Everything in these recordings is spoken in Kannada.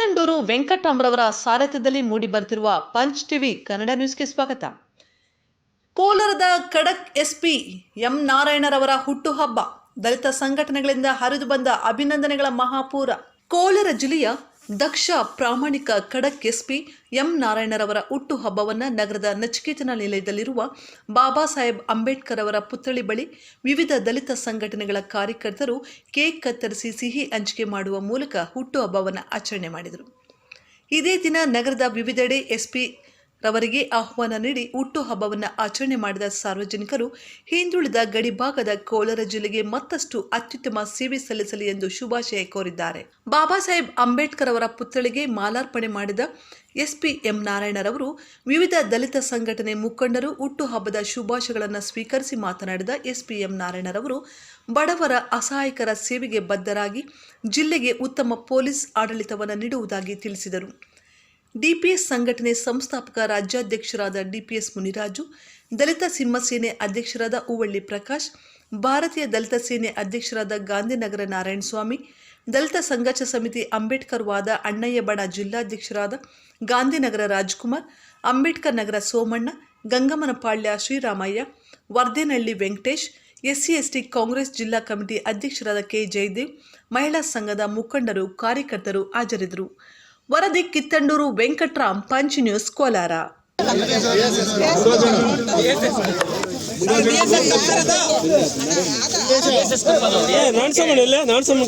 ಕಿತ್ತಂಡೂರು ವೆಂಕಟರಾಮ್ರವರ ಸಾರಥ್ಯದಲ್ಲಿ ಮೂಡಿ ಬರ್ತಿರುವ ಪಂಚ್ ಟಿವಿ ಕನ್ನಡ ನ್ಯೂಸ್ಗೆ ಸ್ವಾಗತ. ಕೋಲಾರದ ಖಡಕ್ ಎಸ್ಪಿ ಎಂ ನಾರಾಯಣರವರ ಹುಟ್ಟುಹಬ್ಬ, ದಲಿತ ಸಂಘಟನೆಗಳಿಂದ ಹರಿದು ಬಂದ ಅಭಿನಂದನೆಗಳ ಮಹಾಪೂರ. ಕೋಲಾರ ಜಿಲ್ಲೆಯ ದಕ್ಷ ಪ್ರಾಮಾಣಿಕ ಖಡಕ್ ಎಸ್ಪಿ ಎಂ ನಾರಾಯಣರವರ ಹುಟ್ಟುಹಬ್ಬವನ್ನು ನಗರದ ನಚಿಕೇತನ ನಿಲಯದಲ್ಲಿರುವ ಬಾಬಾ ಸಾಹೇಬ್ ಅಂಬೇಡ್ಕರ್ ಅವರ ಪುತ್ಥಳಿ ಬಳಿ ವಿವಿಧ ದಲಿತ ಸಂಘಟನೆಗಳ ಕಾರ್ಯಕರ್ತರು ಕೇಕ್ ಕತ್ತರಿಸಿ ಸಿಹಿ ಹಂಚಿಕೆ ಮಾಡುವ ಮೂಲಕ ಹುಟ್ಟುಹಬ್ಬವನ್ನು ಆಚರಣೆ ಮಾಡಿದರು. ಇದೇ ದಿನ ನಗರದ ವಿವಿಧೆಡೆ ಎಸ್ಪಿ ರವರಿಗೆ ಆಹ್ವಾನ ನೀಡಿ ಹುಟ್ಟುಹಬ್ಬವನ್ನು ಆಚರಣೆ ಮಾಡಿದ ಸಾರ್ವಜನಿಕರು, ಹಿಂದುಳಿದ ಗಡಿಭಾಗದ ಕೋಲಾರ ಜಿಲ್ಲೆಗೆ ಮತ್ತಷ್ಟು ಅತ್ಯುತ್ತಮ ಸೇವೆ ಸಲ್ಲಿಸಲಿ ಎಂದು ಶುಭಾಶಯ ಕೋರಿದ್ದಾರೆ. ಬಾಬಾ ಸಾಹೇಬ್ ಅಂಬೇಡ್ಕರ್ ಅವರ ಪುತ್ಥಳಿಗೆ ಮಾಲಾರ್ಪಣೆ ಮಾಡಿದ ಎಸ್ಪಿ ಎಂ ನಾರಾಯಣರವರು ವಿವಿಧ ದಲಿತ ಸಂಘಟನೆ ಮುಖಂಡರು ಹುಟ್ಟುಹಬ್ಬದ ಶುಭಾಶಯಗಳನ್ನು ಸ್ವೀಕರಿಸಿ ಮಾತನಾಡಿದ ಎಸ್ಪಿ ಎಂ ನಾರಾಯಣರವರು ಬಡವರ ಅಸಹಾಯಕರ ಸೇವೆಗೆ ಬದ್ಧರಾಗಿ ಜಿಲ್ಲೆಗೆ ಉತ್ತಮ ಪೊಲೀಸ್ ಆಡಳಿತವನ್ನು ನೀಡುವುದಾಗಿ ತಿಳಿಸಿದರು. ಡಿಪಿಎಸ್ ಸಂಘಟನೆ ಸಂಸ್ಥಾಪಕ ರಾಜ್ಯಾಧ್ಯಕ್ಷರಾದ ಡಿಪಿಎಸ್ ಮುನಿರಾಜು, ದಲಿತ ಸಿಂಹಸೇನೆ ಅಧ್ಯಕ್ಷರಾದ ಹೂವಳ್ಳಿ ಪ್ರಕಾಶ್, ಭಾರತೀಯ ದಲಿತ ಸೇನೆ ಅಧ್ಯಕ್ಷರಾದ ಗಾಂಧಿನಗರ ನಾರಾಯಣಸ್ವಾಮಿ, ದಲಿತ ಸಂಘರ್ಷ ಸಮಿತಿ ಅಂಬೇಡ್ಕರ್ ವಾದ ಅಣ್ಣಯ್ಯ ಬಣ ಜಿಲ್ಲಾಧ್ಯಕ್ಷರಾದ ಗಾಂಧಿನಗರ ರಾಜ್ಕುಮಾರ್, ಅಂಬೇಡ್ಕರ್ ನಗರ ಸೋಮಣ್ಣ, ಗಂಗಮ್ಮನಪಾಳ್ಯ ಶ್ರೀರಾಮಯ್ಯ, ವರ್ಧೇನಹಳ್ಳಿ ವೆಂಕಟೇಶ್, ಎಸ್ಸಿ ಎಸ್ಟಿ ಕಾಂಗ್ರೆಸ್ ಜಿಲ್ಲಾ ಕಮಿಟಿ ಅಧ್ಯಕ್ಷರಾದ ಕೆ ಜಯದೇವ್, ಮಹಿಳಾ ಸಂಘದ ಮುಖಂಡರು, ಕಾರ್ಯಕರ್ತರು ಹಾಜರಿದ್ದರು. ವರದಿ ಕಿತ್ತಂಡೂರು ವೆಂಕಟ್ರಾಮ್ ಪಂಚ್ ನ್ಯೂಸ್ ಕೋಲಾರ. ನಾನ್ಸಮ್ಮನಿಲ್ಲ ನಾನ್ಸಮ್ಮ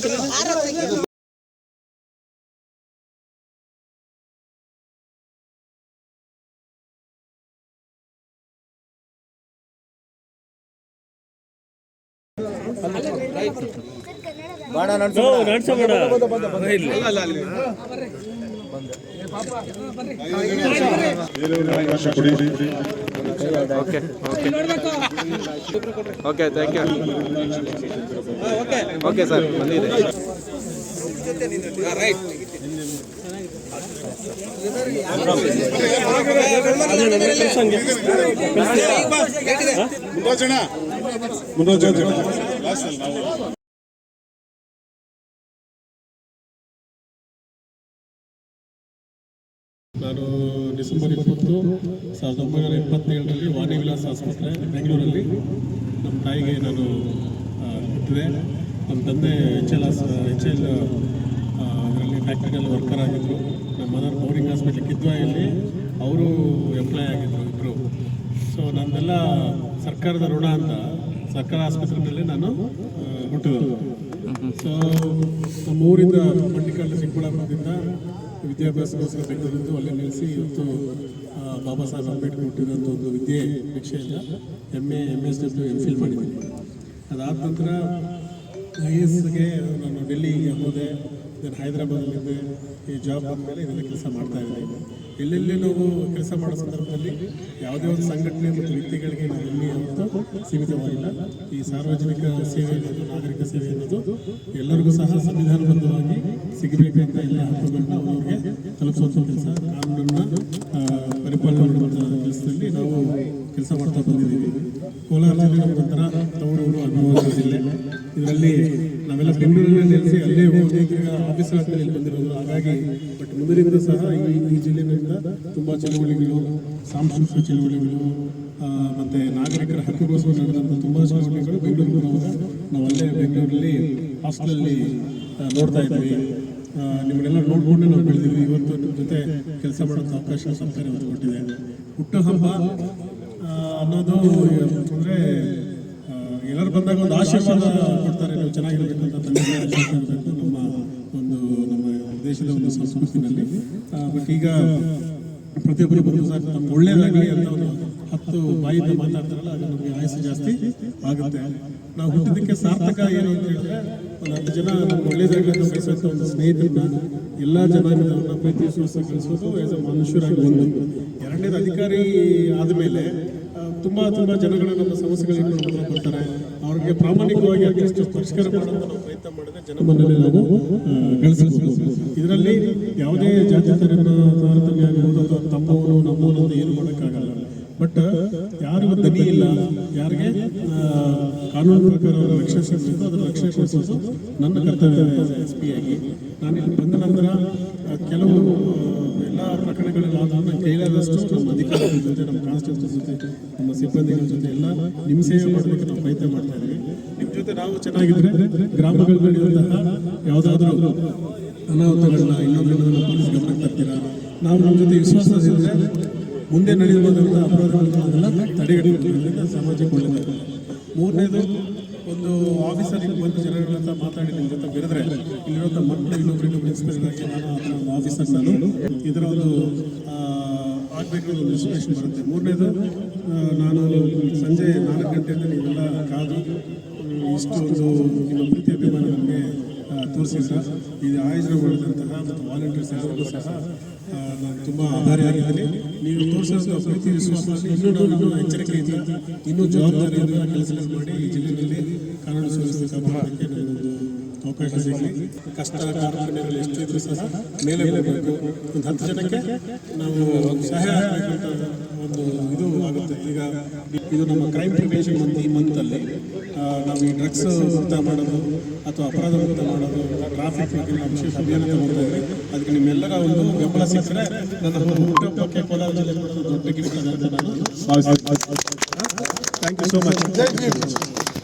okay okay thank you okay sir ಬಂದಿದೆ ಮುಂದೋಜಣ ನಾನು ಡಿಸೆಂಬರ್ ಇಪ್ಪತ್ತು ಸಾವಿರದ ಒಂಬೈನೂರ ಇಪ್ಪತ್ತೇಳರಲ್ಲಿ ವಾಣಿ ವಿಲಾಸ್ ಆಸ್ಪತ್ರೆ ಬೆಂಗಳೂರಲ್ಲಿ. ನಮ್ಮ ತಾಯಿಗೆ ನಾನು ಹುಟ್ಟಿದೆ. ನಮ್ಮ ತಂದೆ ಎಚ್ ಎಲ್ ಆಸ್ ಎಚ್ ಎಲ್ ಅದರಲ್ಲಿ ಫ್ಯಾಕ್ಟ್ರಿನಲ್ಲಿ ವರ್ಕರ್ ಆಗಿದ್ದರು ನಮ್ಮ ಮದರ್ ಬೌರಿಂಗ್ ಹಾಸ್ಪಿಟ್ಲ್ ಕಿದ್ವಾಯಲ್ಲಿ ಅವರು ಎಂಪ್ಲಾಯ್ ಆಗಿದ್ದರು ಇಬ್ಬರು ಸೊ ನಂದೆಲ್ಲ ಸರ್ಕಾರದ ಋಣ ಅಂತ ಸರ್ಕಾರ ಆಸ್ಪತ್ರೆಯಲ್ಲಿ ನಾನು ಆ, ಹುಟ್ಟಿದ್ದು. ಸೊ ನಮ್ಮ ಊರಿಂದ ಮಂಡಿಕಲ್ಲು ಚಿಕ್ಕಬಳ್ಳಾಪುರದಿಂದ ವಿದ್ಯಾಭ್ಯಾಸಕ್ಕೋಸ್ಕರ ಬೆಂಗಳೂರಿಂದ ಅಲ್ಲೇ ನೆಲೆಸಿ ಇವತ್ತು ಬಾಬಾ ಸಾಹೇಬ್ ಅಂಬೇಡ್ಕರ್ ಹುಟ್ಟಿದಂಥ ಒಂದು ವಿದ್ಯೆ ಶಿಕ್ಷೆಯಿಂದ M A M S W M Phil ಮಾಡಿದ್ದೀನಿ. ಅದಾದ ನಂತರ ಐ ಎಸ್ಗೆ ನಾನು ಡೆಲ್ಲಿಗೆ ಹೋದೆ. ನಾನು ಹೈದರಾಬಾದಲ್ಲಿದ್ದೆ ಈ ಜಾಬ್ ಬಂದಮೇಲೆ ಇದೆಲ್ಲ ಕೆಲಸ ಮಾಡ್ತಾ ಇದ್ದೀನಿ. ಎಲ್ಲೆಲ್ಲಿ ನಾವು ಕೆಲಸ ಮಾಡೋ ಸಂದರ್ಭದಲ್ಲಿ ಯಾವುದೇ ಒಂದು ಸಂಘಟನೆ ಮತ್ತು ವ್ಯಕ್ತಿಗಳಿಗೆ ನಾವು ಎಲ್ಲಿ ಅಂತ ಸೀಮಿತವಾಗಿಲ್ಲ. ಈ ಸಾರ್ವಜನಿಕ ಸೇವೆ ಅನ್ನೋದು, ನಾಗರಿಕ ಸೇವೆ ಅನ್ನೋದು ಎಲ್ಲರಿಗೂ ಸಹ ಸಂವಿಧಾನಬದ್ಧವಾಗಿ ಸಿಗಬೇಕಂತ ಎಲ್ಲ ಹಕ್ಕುಗಳನ್ನ ಅವರಿಗೆ ತಲುಪಿಸುವಂಥ ಕೆಲಸ, ಕಾನೂನನ್ನ ಪರಿಪಾಲನೆ ಮಾಡುವಂಥ ಕೆಲಸದಲ್ಲಿ ನಾವು ಕೆಲಸ ಮಾಡ್ತಾ ಬಂದಿದ್ದೀವಿ. ಕೋಲಾರ ಜಿಲ್ಲೆ ನಮ್ಮೊಂಥರ ತವರೂರು ಅಭಿಮಾನ ಜಿಲ್ಲೆ. ಇದರಲ್ಲಿ ನಾವೆಲ್ಲ ಬೆಂಗಳೂರಲ್ಲೇ ನೆಲೆಸಿ ಅಲ್ಲೇ ಹೋಗಿ ಈಗ ಆಫೀಸರ್ ಬಂದಿರೋದು. ಹಾಗಾಗಿ ಬಟ್ ಮುಂದಿನಿಂದ ಸಹ ಈ ಈ ಜಿಲ್ಲೆಗಳಿಂದ ತುಂಬ ಚಳುವಳಿಗಳು, ಸಾಂಸ್ಕೃತಿಕ ಚಳುವಳಿಗಳು ಮತ್ತು ನಾಗರಿಕರ ಹಕ್ಕುಗೋಸ್ಕರ ನಡೆದಂಥ ತುಂಬ ಚಳುವಳಿಗಳು ಬರುವಾಗ ನಾವು ಅಲ್ಲೇ ಬೆಂಗಳೂರಲ್ಲಿ ಹಾಸ್ಟೆಲಲ್ಲಿ ನೋಡ್ತಾ ಇದ್ದೀವಿ ನಿಮ್ಮನ್ನೆಲ್ಲ ನೋಡ್ಕೊಂಡೆ ನಾವು ಬೆಳೆದಿದ್ವಿ ಇವತ್ತು ನಿಮ್ಮ ಜೊತೆ ಕೆಲಸ ಮಾಡೋಕ್ಕೆ ಅವಕಾಶ ಸರ್ಕಾರ ಇವತ್ತು ಕೊಟ್ಟಿದೆ. ಹುಟ್ಟುಹಬ್ಬ ಅನ್ನೋದು ಅಂದರೆ ಎಲ್ಲರೂ ಬಂದಾಗ ಒಂದು ಆಶೀರ್ವಾದ ಕೊಡ್ತಾರೆ. ನೀವು ಚೆನ್ನಾಗಿರ್ಬೇಕು ಅಂತ ನಮ್ಮ ಒಂದು ನಮ್ಮ ದೇಶದ ಒಂದು ಸಂಸ್ಕೃತಿನಲ್ಲಿ ಬಟ್ ಈಗ ಪ್ರತಿಯೊಬ್ಬರು ಬಂದು ಸರ್ ನಮ್ಗೆ ಒಳ್ಳೇದಾಗಲಿ ಅಂತ ಒಂದು ಹತ್ತು ಬಾಯಿಂದ ಮಾತಾಡ್ತಾರಲ್ಲ, ಅದು ನಮಗೆ ಆಯಸ್ಸು ಜಾಸ್ತಿ ಆಗುತ್ತೆ. ನಾವು ಹುಟ್ಟಿದ್ದಕ್ಕೆ ಸಾರ್ಥಕ ಏನು ಅಂತ ಹೇಳಿದ್ರೆ, ಒಂದು ಹತ್ತು ಜನ ನಮ್ಗೆ ಒಳ್ಳೇದಾಗಲಿ ಅಂತ ಬಯಸುವಂಥ ಒಂದು ಸ್ನೇಹಿತರನ್ನ, ಎಲ್ಲ ಜನಾಂಗದವ್ರನ್ನ ಪ್ರೀತಿ ವಿಶ್ವಾಸ ಕಳಿಸೋದು ಆಸ್ ಅ ಮನುಷ್ಯರಾಗಿ ಒಂದು ಎರಡನೇದು ಅಧಿಕಾರಿ ಆದಮೇಲೆ ತುಂಬಾ ತುಂಬಾ ಜನಗಳು ನಮ್ಮ ಸಮಸ್ಯೆಗಳು ಇಟ್ಕೊಂಡು ಹತ್ರ ಬರ್ತಾರೆ ಅವ್ರಿಗೆ ಪ್ರಾಮಾಣಿಕವಾಗಿ ಅಟ್ಲೀಸ್ಟ್ ಪರಿಷ್ಕಾರ ಮಾಡೋಂಥ ನಾವು ಪ್ರಯತ್ನ ಮಾಡಿದ್ರೆ ಜನ ಮನೆಯಲ್ಲಿ ನಾವು ಇದರಲ್ಲಿ ಯಾವುದೇ ಜಾತಿ ತರ ತಾರತಮ್ಯ ಆಗಿರ್ಬೋದು ಅಥವಾ ತಮ್ಮವನು, ನಮ್ಮವನು ಅಂತ ಏನು ಮಾಡೋಕ್ಕಾಗಲ್ಲ. ಬಟ್ ಯಾರಿಗೂ ದನಿ ಇಲ್ಲ, ಯಾರಿಗೆ ಕಾನೂನು ಪ್ರಕಾರ ಅವರು ರಕ್ಷಿಸಬೇಕು ಅದನ್ನು ರಕ್ಷಣೆ ನನ್ನ ಕರ್ತವ್ಯ ಎಸ್ ಪಿ ಆಗಿ. ನಾನು ಇಲ್ಲಿ ಬಂದ ನಂತರ ಕೆಲವು ಎಲ್ಲ ಪ್ರಕರಣಗಳಲ್ಲಿ ಆದರೂ ನನ್ನ ಕೈಲಾದಷ್ಟು ಜೊತೆ ನಮ್ಮ ಕಾನ್ಸ್ಟೇಬಲ್ ಜೊತೆ ನಮ್ಮ ಸಿಬ್ಬಂದಿಗಳ ಜೊತೆ ಎಲ್ಲ ನಿಮ್ಮ ಸೇವೆ ಮಾಡಬೇಕು ನಾವು ಪ್ರಯತ್ನ ಮಾಡ್ತಾ ಇದ್ದೀವಿ. ನಿಮ್ಮ ಜೊತೆ ನಾವು ಚೆನ್ನಾಗಿದ್ರೆ ಗ್ರಾಮಗಳಲ್ಲಿ ನಡೆಯುವಂತಹ ಯಾವುದಾದ್ರೂ ಅನಾಹುತಗಳನ್ನ ಇನ್ನೊಂದು ಪೊಲೀಸ್ ಗಮನಕ್ಕೆ ತರ್ತೀರಾ? ನಾವು ನಮ್ಮ ಜೊತೆ ವಿಶ್ವಾಸ ಮುಂದೆ ನಡೆಯುವಂತಹ ಅಪರಾಧಗಳನ್ನೆಲ್ಲ ತಡೆಗಟ್ಟುವುದರಿಂದ ಸಮಾಜಕ್ಕೆ ಒಳ್ಳೆಯದು ಮೂರನೇದು, ಒಂದು ಆಫೀಸರ್ ಬಂದು ಜನಗಳ ಹತ್ರ ಮಾತಾಡಿ ನಿಮ್ಮ ಜೊತೆ ಬೆರೆದ್ರೆ ಇಲ್ಲಿರುವಂಥ ಮಕ್ಕಳು ಇನ್ನೊಬ್ಬರಿಗೆ ಇನ್ಸ್ಪೈರ್ ನಾನು ಆಫೀಸರ್ ನಾನು. ಇದರ ಒಂದು ಆಗಬೇಕು ಒಂದು ವಿಶ್ವಾಸ ಬರುತ್ತೆ ಮೂರನೇದು ನಾನು ಸಂಜೆ ನಾಲ್ಕು ಗಂಟೆಯಿಂದ ನೀವೆಲ್ಲ ಕಾದು ಇಷ್ಟು ಒಂದು ನಿಮ್ಮ ಪ್ರೀತಿ ಅಭಿಮಾನ ನಮಗೆ ತೋರಿಸಿದ್ರ. ಇದು ಆಯೋಜನೆ ಮಾಡಿದಂತಹ ಮತ್ತು ವಾಲಂಟಿಯರ್ಸ್ ಎಲ್ಲರಿಗೂ ಸಹ ನಾನು ತುಂಬ ಆಭಾರಿಯಾಗಿದ್ದೀನಿ ನೀವು ತೋರಿಸಿದ ಪ್ರೀತಿ, ವಿಶ್ವಾಸ, ಇನ್ನೂ ನಾವು ಇನ್ನೂ ಎಚ್ಚರಿಕೆಯಿಂದ ಇನ್ನೂ ಜವಾಬ್ದಾರಿಯಿಂದ ಕೆಲಸ ಮಾಡಿ ಈ ಜಿಲ್ಲೆಯಲ್ಲಿ ಕಾನೂನು ಸುವ್ಯವಸ್ಥೆ ಕಾಪಾಡೋದಕ್ಕೆ ನನಗೊಂದು ಅವಕಾಶ ಸಿಗಲಿ ಕಷ್ಟ ಕಾರ್ಖಾನೆಗಳು ಎಷ್ಟು ಇದ್ರೂ ಸಹ ಮೇಲೆ ಬರಬೇಕು. ಒಂದು ಹತ್ತು ಜನಕ್ಕೆ ನಾವು ಸಹಾಯ ಆಗಬೇಕು ಒಂದು ಇದು ಆಗುತ್ತೆ. ಈಗ ಇದು ನಮ್ಮ ಕ್ರೈಮ್ ಪ್ರಿವೆನ್ಷನ್ ಮಂತ್ ಈ ಮಂತಲ್ಲಿ ನಾವು ಈ ಡ್ರಗ್ಸ್ ಮುಕ್ತ ಮಾಡೋದು ಅಥವಾ ಅಪರಾಧ ಮುಕ್ತ ಮಾಡೋದು ಟ್ರಾಫಿಕ್ ಬಗ್ಗೆ ನಾವು ವಿಶೇಷ ಅಭಿಯಾನ ತಗೊಳ್ತಾ ಇದ್ದೀವಿ. ಅದಕ್ಕೆ ನಿಮ್ಮೆಲ್ಲರ ಒಂದು ಬೆಂಬಲ ಸಿಕ್ಕರೆ ನನ್ನ ಹುಟ್ಟುಹಬ್ಬಕ್ಕೆ ಕೋಲಾರ ಜಿಲ್ಲೆ ದೊಡ್ಡ ಅಂತ ನಾನು ಥ್ಯಾಂಕ್ ಯು ಸೋ ಮಚ್